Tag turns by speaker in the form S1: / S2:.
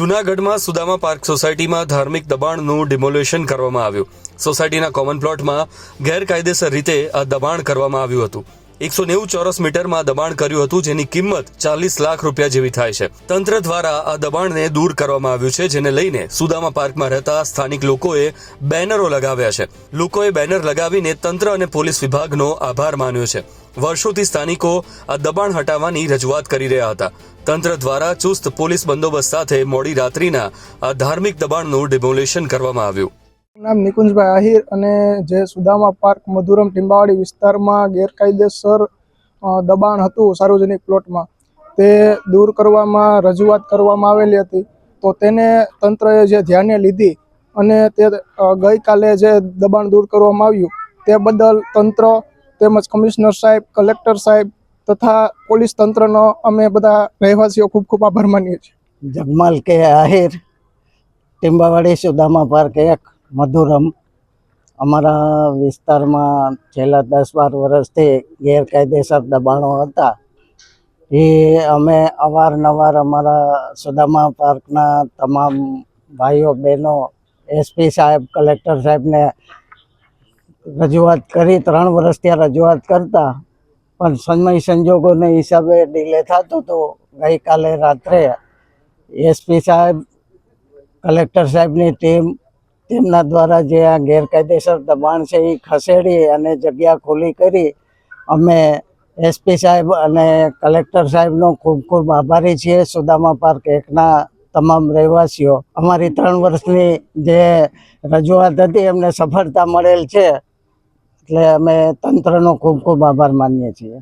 S1: જૂનાગઢમાં સુદામા પાર્ક સોસાયટીમાં ધાર્મિક દબાણનું ડિમોલેશન કરવામાં આવ્યું. સોસાયટીના કોમન પ્લોટમાં ગેરકાયદેસર રીતે આ દબાણ કરવામાં આવ્યું હતું. એકસો નેવું ચોરસ મીટરમાં દબાણ કર્યું હતું, જેની કિંમત ચાલીસ લાખ રૂપિયા જેવી થાય છે. તંત્ર દ્વારા આ દબાણને દૂર કરવામાં આવ્યું છે, જેને લઈને સુદામા પાર્કમાં રહેતા સ્થાનિક લોકોએ બેનરો લગાવ્યા છે. લોકોએ બેનર લગાવીને તંત્ર અને પોલીસ વિભાગનો આભાર માન્યો છે. વર્ષોથી સ્થાનિકો આ દબાણ હટાવવાની રજૂઆત કરી રહ્યા હતા. તંત્ર દ્વારા ચુસ્ત પોલીસ બંદોબસ્ત સાથે મોડી રાત્રિના આ ધાર્મિક દબાણનું ડિમોલેશન કરવામાં આવ્યું.
S2: નામ નિકુંજભાઈ આહિર અને જે સુદામા પાર્ક મધુરમ ટીંબાવાડી વિસ્તારમાં ગેરકાયદેસર દબાણ હતું સાર્વજનિક પ્લોટમાં. તે દૂર કરવામાં, રજૂઆત કરવામાં આવેલી હતી. તો તેને તંત્રએ જે ધ્યાને લીધી અને તે ગઈકાલે જે દબાણ દૂર કરવામાં આવ્યું, તે બદલ તંત્ર તેમજ કમિશનર સાહેબ, કલેક્ટર સાહેબ તથા પોલીસ તંત્રનો અમે બધા રહેવાસીઓ ખૂબ ખૂબ આભાર માનીએ છીએ.
S3: જગમાલ કે આહિર, ટીંબાવાડી સુદામા પાર્ક એક મધુરમ. અમારા વિસ્તારમાં છેલ્લા દસ બાર વર્ષથી ગેરકાયદેસર દબાણો હતા. એ અમે અવારનવાર અમારા સુદામા પાર્કના તમામ ભાઈઓ, બહેનો એસપી સાહેબ, કલેક્ટર સાહેબને રજૂઆત કરી, ત્રણ વર્ષ ત્યાં રજૂઆત કરતા. પણ સમય સંજોગોને હિસાબે ડીલે થતું હતું ગઈકાલે રાત્રે એસપી સાહેબ, કલેક્ટર સાહેબની ટીમ તેમના દ્વારા જે આ ગેરકાયદેસર દબાણ છે એ ખસેડી અને જગ્યા ખુલ્લી કરી અમે એસપી સાહેબ અને કલેક્ટર સાહેબનો ખૂબ ખૂબ આભારી છીએ. સુદામા પાર્ક એકના તમામ રહેવાસીઓ. અમારી ત્રણ વર્ષની જે રજૂઆત હતી એમને સફળતા મળેલ છે. એટલે અમે તંત્રનો ખૂબ ખૂબ આભાર માનીએ છીએ.